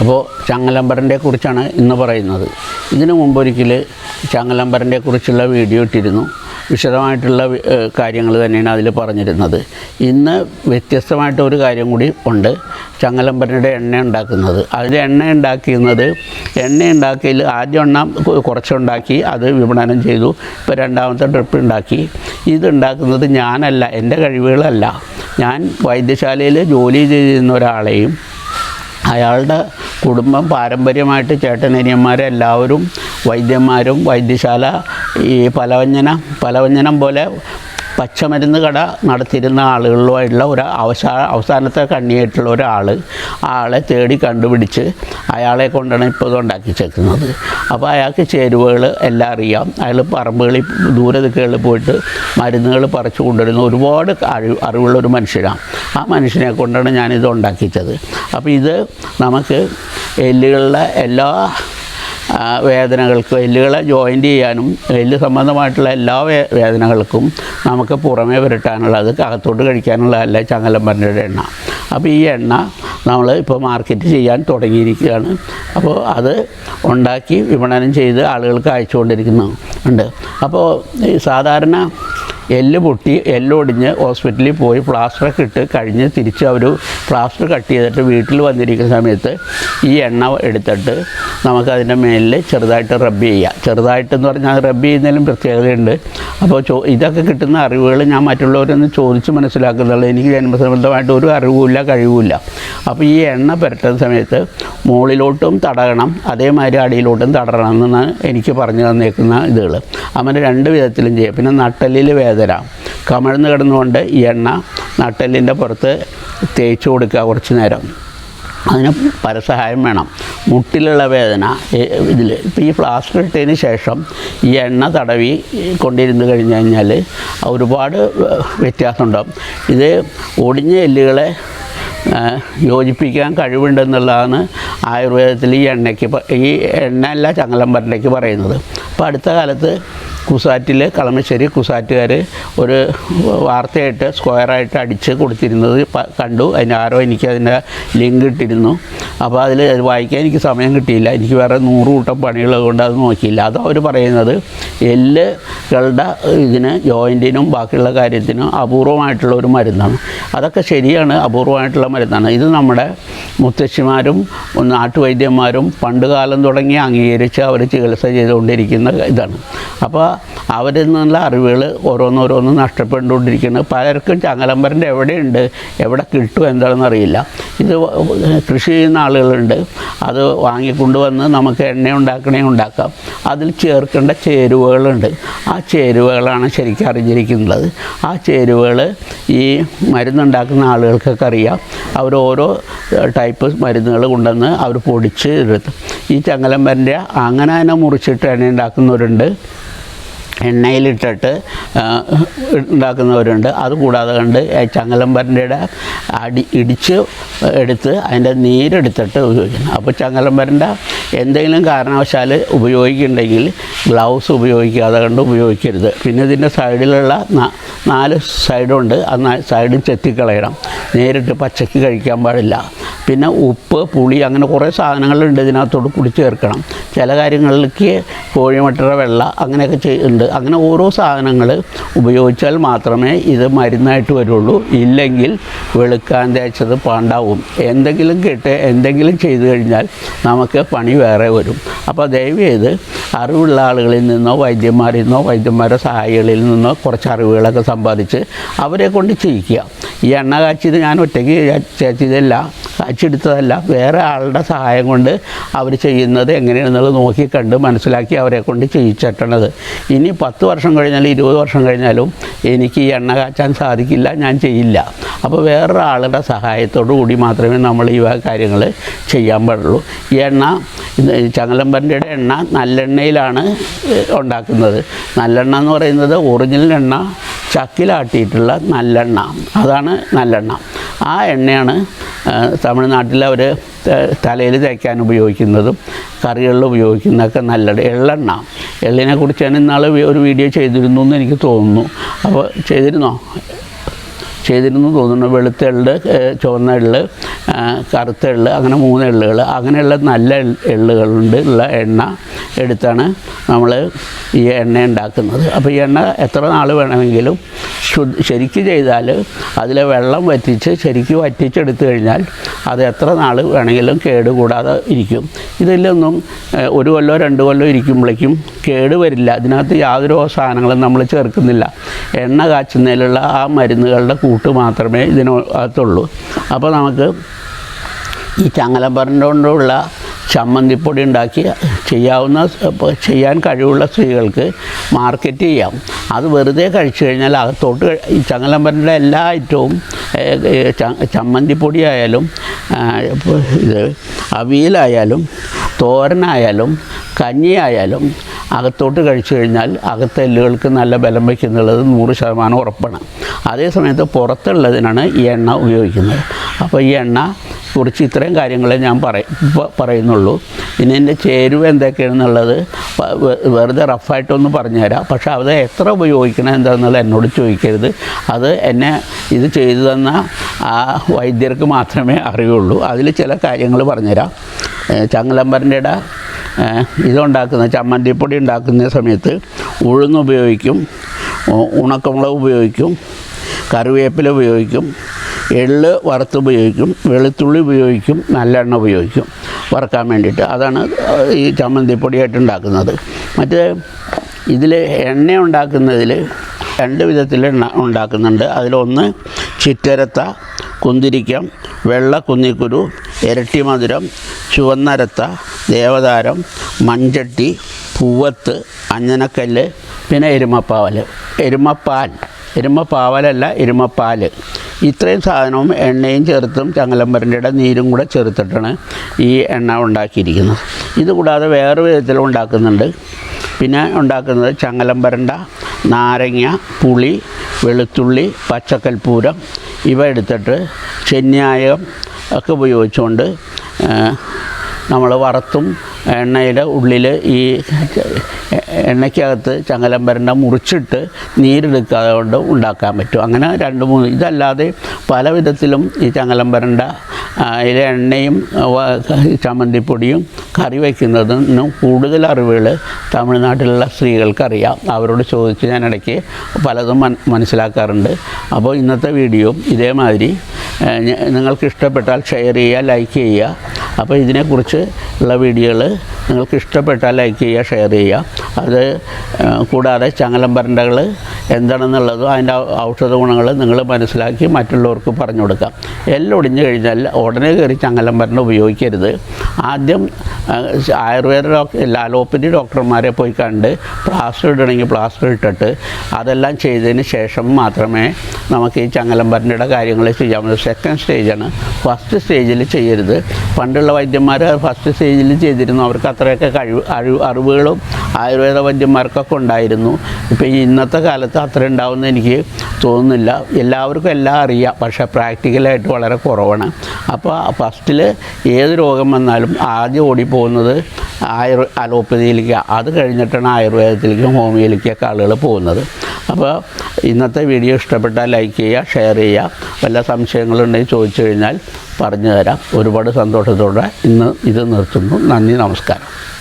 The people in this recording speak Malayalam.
അപ്പോൾ ചങ്ങലമ്പരന്റെ കുറിച്ചാണ് ഇന്ന് പറയുന്നത്. ഇതിനു മുമ്പൊരിക്കൽ ചങ്ങലമ്പരന്റെ കുറിച്ചുള്ള വീഡിയോ ഇട്ടിരുന്നു. വിശദമായിട്ടുള്ള കാര്യങ്ങൾ തന്നെയാണ് അതിൽ പറഞ്ഞിരുന്നത്. ഇന്ന് വ്യത്യസ്തമായിട്ട് ഒരു കാര്യം കൂടി ഉണ്ട്. ചങ്ങലമ്പരന്റെ എണ്ണ ഉണ്ടാക്കുന്നത്. അതിൽ എണ്ണ ഉണ്ടാക്കുന്നത് എണ്ണ ഉണ്ടാക്കിയതിൽ ആദ്യം എണ്ണ കുറച്ചുണ്ടാക്കി അത് വിപണനം ചെയ്തു. ഇപ്പോൾ രണ്ടാമത്തെ ട്രിപ്പ് ഉണ്ടാക്കി. ഇതുണ്ടാക്കുന്നത് ഞാനല്ല എന്റെ കഴിവുകളല്ല. ഞാൻ വൈദ്യശാലയിൽ ജോലി ചെയ്തിരുന്ന ഒരാളെയും അയാളുടെ കുടുംബം പാരമ്പര്യമായിട്ട് ചേട്ടനനിയന്മാരെല്ലാവരും വൈദ്യന്മാരും വൈദ്യശാല ഈ പലവ്യഞ്ജന പലവ്യഞ്ജനം പോലെ പച്ചമരുന്ന് കട നടത്തിയിരുന്ന ആളുകളുമായിട്ടുള്ള ഒരു അവസാ അവസാനത്തെ കണ്ണിയായിട്ടുള്ള ഒരാൾ ആളെ തേടി കണ്ടുപിടിച്ച് അയാളെ കൊണ്ടാണ് ഇപ്പോൾ ഇത് ഉണ്ടാക്കിച്ചേക്കുന്നത്. അപ്പോൾ അയാൾക്ക് ചേരുവകൾ എല്ലാം അറിയാം. അയാൾ പറമ്പുകളിൽ ദൂരെ ദിക്കുകളിൽ പോയിട്ട് മരുന്നുകൾ പറിച്ചു കൊണ്ടുവരുന്ന ഒരുപാട് അറിവ് അറിവുള്ള ഒരു മനുഷ്യനാണ് ആ മനുഷ്യനെ കൊണ്ടാണ് ഞാനിത് ഉണ്ടാക്കിച്ചത്. അപ്പോൾ ഇത് നമുക്ക് എല്ലുകളുടെ എല്ലാ വേദനകൾക്കും എല്ലുകളെ ജോയിന്റ് ചെയ്യാനും എല്ല് സംബന്ധമായിട്ടുള്ള എല്ലാ വേ വേദനകൾക്കും നമുക്ക് പുറമേ പുരട്ടാനുള്ളത് അകത്തോട്ട് കഴിക്കാനുള്ളതല്ല ചങ്ങലമ്പരന്റെ എണ്ണ. അപ്പോൾ ഈ എണ്ണ നമ്മൾ ഇപ്പോൾ മാർക്കറ്റ് ചെയ്യാൻ തുടങ്ങിയിരിക്കുകയാണ്. അപ്പോൾ അത് ഉണ്ടാക്കി വിപണനം ചെയ്ത് ആളുകൾക്ക് അയച്ചുകൊണ്ടിരിക്കുന്നു. ഉണ്ട്. അപ്പോൾ സാധാരണ എല്ല് പൊട്ടി എല്ലൊടിഞ്ഞ് ഹോസ്പിറ്റലിൽ പോയി പ്ലാസ്റ്ററൊക്കെ ഇട്ട് കഴിഞ്ഞ് തിരിച്ച് അവർ പ്ലാസ്റ്റർ കട്ട് ചെയ്തിട്ട് വീട്ടിൽ വന്നിരിക്കുന്ന സമയത്ത് ഈ എണ്ണ എടുത്തിട്ട് നമുക്കതിന്റെ മേലിൽ ചെറുതായിട്ട് റബ്ബ് ചെയ്യാം. ചെറുതായിട്ടെന്ന് പറഞ്ഞാൽ റബ്ബ് ചെയ്യുന്നതിലും പ്രത്യേകതയുണ്ട്. അപ്പോൾ ചോ ഇതൊക്കെ കിട്ടുന്ന അറിവുകൾ ഞാൻ മറ്റുള്ളവരൊന്ന് ചോദിച്ച് മനസ്സിലാക്കുന്നുള്ളൂ. എനിക്ക് ജന്മസംബന്ധമായിട്ട് ഒരു അറിവുമില്ല കഴിവുമില്ല. അപ്പോൾ ഈ എണ്ണ പുരട്ടുന്ന സമയത്ത് മുകളിലോട്ടും തടകണം അതേമാതിരി അടിയിലോട്ടും തടരണം എന്നാണ് എനിക്ക് പറഞ്ഞു തന്നേക്കുന്ന ഇതുകൾ. അങ്ങനെ രണ്ട് വിധത്തിലും ചെയ്യാം. പിന്നെ നട്ടലിൽ വേദന കമഴ്ന്ന് കിടന്നുകൊണ്ട് ഈ എണ്ണ നട്ടെല്ലിന്റെ പുറത്ത് തേച്ച് കൊടുക്കുക കുറച്ച് നേരം. അതിന് പരസഹായം വേണം. മുട്ടിലുള്ള വേദന ഇതിൽ ഇപ്പോൾ ഈ പ്ലാസ്റ്റർ ഇട്ടതിന് ശേഷം ഈ എണ്ണ തടവി കൊണ്ടിരുന്ന് കഴിഞ്ഞ് കഴിഞ്ഞാൽ ഒരുപാട് വ്യത്യാസമുണ്ടാകും ഇത് ഒടിഞ്ഞ എല്ലുകളെ യോജിപ്പിക്കാൻ കഴിവുണ്ടെന്നുള്ളതാണ് ആയുർവേദത്തിൽ ഈ എണ്ണയ്ക്ക് ഈ എണ്ണ അല്ല ചങ്ങലമ്പരണ്ടയ്ക്ക് പറയുന്നത്. അപ്പോൾ അടുത്ത കാലത്ത് കുസാറ്റിൽ കളമശ്ശേരി കുസാറ്റുകാർ ഒരു വാർത്തയായിട്ട് സ്ക്വയറായിട്ട് അടിച്ച് കൊടുത്തിരുന്നത് കണ്ടു. അതിന് ആരോ എനിക്ക് അതിന്റെ ലിങ്ക് ഇട്ടിരുന്നു. അപ്പോൾ അതിൽ അത് വായിക്കാൻ എനിക്ക് സമയം കിട്ടിയില്ല. എനിക്ക് വേറെ നൂറ് കൂട്ടം പണികളത് കൊണ്ട് അത് നോക്കിയില്ല. അത് അവർ പറയുന്നത് എല്ലുകളുടെ ഇതിന് ജോയിന്റിനും ബാക്കിയുള്ള കാര്യത്തിനും അപൂർവമായിട്ടുള്ള ഒരു മരുന്നാണ്. അതൊക്കെ ശരിയാണ് അപൂർവമായിട്ടുള്ള മരുന്നാണ്. ഇത് നമ്മുടെ മുത്തശ്ശിമാരും നാട്ടുവൈദ്യന്മാരും പണ്ട് കാലം തുടങ്ങി അംഗീകരിച്ച് അവർ ചികിത്സ ചെയ്തുകൊണ്ടിരിക്കുന്ന ഇതാണ്. അപ്പോൾ അവരിൽ നിന്നുള്ള അറിവുകൾ ഓരോന്നോരോന്ന് നഷ്ടപ്പെട്ടുകൊണ്ടിരിക്കുന്നത് പലർക്കും ചങ്ങലമ്പരന്റെ എവിടെയുണ്ട്? എവിടെ കിട്ടും? എന്താണെന്ന് അറിയില്ല. ഇത് കൃഷി ചെയ്യുന്ന ആളുകളുണ്ട്. അത് വാങ്ങിക്കൊണ്ടുവന്ന് നമുക്ക് എണ്ണ ഉണ്ടാക്കണേ ഉണ്ടാക്കാം. അതിൽ ചേർക്കേണ്ട ചേരുവകളുണ്ട്. ആ ചേരുവകളാണ് ശരിക്കും അറിഞ്ഞിരിക്കുന്നത്. ആ ചേരുവകൾ ഈ മരുന്നുണ്ടാക്കുന്ന ആളുകൾക്കൊക്കെ അറിയാം. അവർ ഓരോ ടൈപ്പ് മരുന്നുകൾ കൊണ്ടുവന്ന് അവർ പൊടിച്ച് എടുത്ത് ഈ ചങ്ങലമ്പരന്റെ അങ്ങനെ തന്നെ മുറിച്ചിട്ട് എണ്ണ ഉണ്ടാക്കുന്നവരുണ്ട് എണ്ണയിലിട്ടിട്ട് ഉണ്ടാക്കുന്നവരുണ്ട്. അതുകൂടാതെ കണ്ട് ചങ്ങലമ്പരന്റെ അടി ഇടിച്ച് എടുത്ത് അതിന്റെ നീരെടുത്തിട്ട് ഉപയോഗിക്കണം അപ്പോൾ ചങ്ങലമ്പരന്റെ എന്തെങ്കിലും കാരണവശാൽ ഉപയോഗിക്കുന്നുണ്ടെങ്കിൽ ഗ്ലൗസ് ഉപയോഗിക്കാതെ കണ്ട് ഉപയോഗിക്കരുത്. പിന്നെ ഇതിന്റെ സൈഡിലുള്ള നാല് സൈഡുണ്ട്. ആ സൈഡിൽ സൈഡും ചെത്തിക്കളയണം. നേരിട്ട് പച്ചക്ക് കഴിക്കാൻ പാടില്ല. പിന്നെ ഉപ്പ് പുളി അങ്ങനെ കുറേ സാധനങ്ങളുണ്ട് ഇതിനകത്തോട് കൂടി ചേർക്കണം. ചില കാര്യങ്ങളിലേക്ക് കോഴിമുട്ടയുടെ വെള്ള അങ്ങനെയൊക്കെ ചെയ്യുന്നുണ്ട് അങ്ങനെ ഓരോ സാധനങ്ങൾ ഉപയോഗിച്ചാൽ മാത്രമേ ഇത് മരുന്നായിട്ട് വരുള്ളൂ. ഇല്ലെങ്കിൽ വെളുക്കാൻ തേച്ചത് പാണ്ടാവും. എന്തെങ്കിലും കേട്ട് എന്തെങ്കിലും ചെയ്തു കഴിഞ്ഞാൽ നമുക്ക് പണി വേറെ വരും. അപ്പോൾ ദയവ് ചെയ്ത് അറിവുള്ള ആളുകളിൽ നിന്നോ വൈദ്യന്മാരിൽ നിന്നോ വൈദ്യന്മാരുടെ സഹായികളിൽ നിന്നോ കുറച്ച് അറിവുകളൊക്കെ സമ്പാദിച്ച് അവരെ കൊണ്ട് ചെയ്യിക്കുക. ഈ എണ്ണ കാച്ചിയത് ഞാൻ ഒറ്റയ്ക്ക് ചേച്ചിയതല്ല കാച്ചെടുത്തതല്ല വേറെ ആളുടെ സഹായം കൊണ്ട് അവർ ചെയ്യുന്നത് എങ്ങനെയാണെന്നുള്ളത് നോക്കി കണ്ട് മനസ്സിലാക്കി അവരെ കൊണ്ട് ചെയ്യിച്ചിട്ടണത്. ഇനി പത്ത് വർഷം കഴിഞ്ഞാലും ഇരുപത് വർഷം കഴിഞ്ഞാലും എനിക്ക് ഈ എണ്ണ കാച്ചാൻ സാധിക്കില്ല ഞാൻ ചെയ്യില്ല. അപ്പോൾ വേറൊരാളുടെ സഹായത്തോടു കൂടി മാത്രമേ നമ്മൾ ഈ കാര്യങ്ങൾ ചെയ്യാൻ പാടുള്ളൂ. ഈ എണ്ണ ചങ്ങലമ്പരന്റെ എണ്ണ നല്ലെണ്ണയിലാണ് ഉണ്ടാക്കുന്നത്. നല്ലെണ്ണ എന്ന് പറയുന്നത് ഒറിജിനൽ എണ്ണ ചക്കിലാട്ടിയിട്ടുള്ള നല്ലെണ്ണ. അതാണ് നല്ലെണ്ണ. ആ എണ്ണയാണ് തമിഴ്നാട്ടിൽ അവർ തലയിൽ തേക്കാൻ ഉപയോഗിക്കുന്നതും കറികളിൽ ഉപയോഗിക്കുന്നതൊക്കെ നല്ലത്. എള്ളെണ്ണ. എള്ളിനെ കുറിച്ച് ഞാൻ ഇന്നാൾ ഒരു വീഡിയോ ചെയ്തിരുന്നു എന്ന് എനിക്ക് തോന്നുന്നു. അപ്പോൾ ചെയ്തിരുന്നോ? ചെയ്തിരുന്നു. തോന്നുന്നു വെളുത്ത എള്ള് ചുവന്ന എള്ള് കറുത്ത എള്ള് അങ്ങനെ മൂന്ന് എള്ളുകൾ. അങ്ങനെയുള്ള നല്ല എള്ളുകളുണ്ട് ഉള്ള എണ്ണ എടുത്താണ് നമ്മൾ ഈ എണ്ണ ഉണ്ടാക്കുന്നത്. അപ്പോൾ ഈ എണ്ണ എത്ര നാൾ വേണമെങ്കിലും ശുദ്ധ ശരിക്ക് ചെയ്താൽ അതിലെ വെള്ളം വറ്റിച്ച് ശരിക്ക് വറ്റിച്ചെടുത്തു കഴിഞ്ഞാൽ അത് എത്ര നാൾ വേണമെങ്കിലും കേടുകൂടാതെ ഇരിക്കും. ഇതിലൊന്നും ഒരു കൊല്ലോ രണ്ട് കൊല്ലോ ഇരിക്കുമ്പോഴേക്കും കേട് വരില്ല. അതിനകത്ത് യാതൊരു സാധനങ്ങളും നമ്മൾ ചേർക്കുന്നില്ല. എണ്ണ കാച്ചുന്നതിലുള്ള ആ മരുന്നുകളുടെ കൂട്ട് മാത്രമേ ഇതിനകത്തുള്ളൂ. അപ്പോൾ നമുക്ക് ഈ ചങ്ങലപ്പറന്റെ കൊണ്ടുള്ള ചമ്മന്തിപ്പൊടി ഉണ്ടാക്കി ചെയ്യാവുന്ന ചെയ്യാൻ കഴിവുള്ള സ്ത്രീകൾക്ക് മാർക്കറ്റ് ചെയ്യാം. അത് വെറുതെ കഴിച്ചു കഴിഞ്ഞാൽ അകത്തോട്ട് ഈ ചങ്ങലമ്പരന്റെ എല്ലാ ഐറ്റവും ചമ്മന്തിപ്പൊടിയായാലും ഇത് അവിയലായാലും തോരനായാലും കഞ്ഞിയായാലും അകത്തോട്ട് കഴിച്ചു കഴിഞ്ഞാൽ അകത്തെ എല്ലുകൾക്ക് നല്ല ബലം വയ്ക്കുന്നുള്ളത് നൂറ് ശതമാനം ഉറപ്പാണ്. അതേ സമയത്ത് പുറത്തുള്ളതിനാണ് ഈ എണ്ണ ഉപയോഗിക്കുന്നത്. അപ്പോൾ ഈ എണ്ണ കുറിച്ച് ഇത്രയും കാര്യങ്ങളെ ഞാൻ പറയ പറയുന്നുള്ളൂ. ഇനി എന്റെ ചേരുവ എന്തൊക്കെയാണെന്നുള്ളത് വെറുതെ റഫായിട്ടൊന്ന് പറഞ്ഞുതരാം. പക്ഷേ അത് എത്ര ഉപയോഗിക്കണം എന്താണെന്നുള്ളത് എന്നോട് ചോദിക്കരുത്. അത് എന്നെ ഇത് ചെയ്തു തന്ന ആ വൈദ്യർക്ക് മാത്രമേ അറിയുള്ളൂ. അതിൽ ചില കാര്യങ്ങൾ പറഞ്ഞുതരാം. ഏഹ് ഇതുണ്ടാക്കുന്ന ചമ്മന്തിപ്പൊടി ഉണ്ടാക്കുന്ന സമയത്ത് ഉഴുന്ന് ഉപയോഗിക്കും ഉണക്കമുളക് ഉപയോഗിക്കും കറിവേപ്പില ഉപയോഗിക്കും എള്ള് വറുത്ത് ഉപയോഗിക്കും വെളുത്തുള്ളി ഉപയോഗിക്കും നല്ലെണ്ണ ഉപയോഗിക്കും വറുക്കാൻ വേണ്ടിയിട്ട്. അതാണ് ഈ ചമ്മന്തിപ്പൊടിയായിട്ട് ഉണ്ടാക്കുന്നത്. മറ്റേ ഇതിൽ എണ്ണ ഉണ്ടാക്കുന്നതിൽ രണ്ട് വിധത്തിൽ ഉണ്ടാക്കുന്നുണ്ട്. അതിലൊന്ന് ചിറ്റരത്ത കുന്തിരിക്കം വെള്ള കുന്നിക്കുരു ഇരട്ടി മധുരം ചുവന്നരത്ത ദേവതാരം മൺചട്ടി പൂവത്ത് അഞ്ഞനക്കല്ല് പിന്നെ എരുമപ്പാവൽ എരുമപ്പാൽ. എരുമപ്പാവലല്ല എരുമപ്പാൽ ഇത്രയും സാധനവും എണ്ണയും ചേർത്തും ചങ്ങലമ്പരന്റെ നീരും കൂടെ ചേർത്തിട്ടാണ് ഈ എണ്ണ ഉണ്ടാക്കിയിരിക്കുന്നത്. ഇതുകൂടാതെ വേറെ വിധത്തിൽ ഉണ്ടാക്കുന്നുണ്ട്. പിന്നെ ഉണ്ടാക്കുന്നത് ചങ്ങലമ്പരണ്ട നാരങ്ങ പുളി വെളുത്തുള്ളി പച്ചക്കൽപ്പൂരം ഇവ എടുത്തിട്ട് ചെന്യായം ഒക്കെ ഉപയോഗിച്ചുകൊണ്ട് നമ്മൾ വറുത്തും എണ്ണയുടെ ഉള്ളിൽ ഈ എണ്ണയ്ക്കകത്ത് ചങ്ങലമ്പരണ്ട മുറിച്ചിട്ട് നീരെടുക്കാതെ കൊണ്ട് ഉണ്ടാക്കാൻ പറ്റും. അങ്ങനെ രണ്ട് മൂന്ന് ഇതല്ലാതെ പല വിധത്തിലും ഈ ചങ്ങലമ്പരണ്ട അതിലെ എണ്ണയും ചമ്മന്തിപ്പൊടിയും കറി വയ്ക്കുന്നതിനും കൂടുതൽ അറിവുകൾ തമിഴ്നാട്ടിലുള്ള സ്ത്രീകൾക്കറിയാം. അവരോട് ചോദിച്ച് ഞാൻ ഇടയ്ക്ക് പലതും മൻ മനസ്സിലാക്കാറുണ്ട്. അപ്പോൾ ഇന്നത്തെ വീഡിയോ ഇതേമാതിരി. നിങ്ങൾക്ക് ഇഷ്ടപ്പെട്ടാൽ ഷെയർ ചെയ്യുക ലൈക്ക് ചെയ്യുക. അപ്പോൾ ഇതിനെക്കുറിച്ച് ഉള്ള വീഡിയോകൾ നിങ്ങൾക്ക് ഇഷ്ടപ്പെട്ടാൽ ലൈക്ക് ചെയ്യുക ഷെയർ ചെയ്യുക. അത് കൂടാതെ ചങ്ങലമ്പരണ്ടകൾ എന്താണെന്നുള്ളതും അതിന്റെ ഔഷധ ഗുണങ്ങൾ നിങ്ങൾ മനസ്സിലാക്കി മറ്റുള്ളവർക്ക് പറഞ്ഞു കൊടുക്കാം. എല്ലാം ഒടിഞ്ഞു കഴിഞ്ഞാൽ ഉടനെ കയറി ചങ്ങലം ചങ്ങലമ്പരണ്ട ഉപയോഗിക്കരുത്. ആദ്യം ആയുർവേദ ഡോക്ടർ അലോപ്പതി ഡോക്ടർമാരെ പോയി കണ്ട് പ്ലാസ്റ്റർ ഇടണമെങ്കിൽ പ്ലാസ്റ്റർ ഇട്ടിട്ട് അതെല്ലാം ചെയ്തതിന് ശേഷം മാത്രമേ നമുക്ക് ഈ ചങ്ങലം ചങ്ങലമ്പരന്റെ കാര്യങ്ങൾ ചെയ്യാൻ പറ്റൂ. സെക്കൻഡ് സ്റ്റേജാണ് ഫസ്റ്റ് സ്റ്റേജിൽ ചെയ്യരുത്. പണ്ടുള്ള വൈദ്യന്മാർ ഫസ്റ്റ് സ്റ്റേജിൽ ചെയ്തിരുന്നു. അവർക്ക് അത്രയൊക്കെ കഴിവ് അറിവ് അറിവുകളും ആയുർവേദ വൈദ്യന്മാർക്കൊക്കെ ഉണ്ടായിരുന്നു. ഇപ്പോൾ ഇന്നത്തെ കാലത്ത് അത്ര ഉണ്ടാവുമെന്ന് എനിക്ക് തോന്നുന്നില്ല. എല്ലാവർക്കും എല്ലാം അറിയാം. പക്ഷേ പ്രാക്ടിക്കലായിട്ട് വളരെ കുറവാണ്. അപ്പോൾ ഫസ്റ്റിൽ ഏത് രോഗം വന്നാലും ആദ്യം ഓടിപ്പോകുന്നത് ആയുർ അലോപ്പതിയിലേക്ക്. അത് കഴിഞ്ഞിട്ടാണ് ആയുർവേദത്തിലേക്കും ഹോമിയോയിലേക്കൊക്കെ ആളുകൾ പോകുന്നത്. അപ്പോൾ ഇന്നത്തെ വീഡിയോ ഇഷ്ടപ്പെട്ടാൽ ലൈക്ക് ചെയ്യുക ഷെയർ ചെയ്യുക. വല്ല സംശയങ്ങളുണ്ടെങ്കിൽ ചോദിച്ചു കഴിഞ്ഞാൽ പറഞ്ഞു തരാം ഒരുപാട് സന്തോഷത്തോടെ ഇന്ന് ഇത് നിർത്തുന്നു. നന്ദി നമസ്കാരം.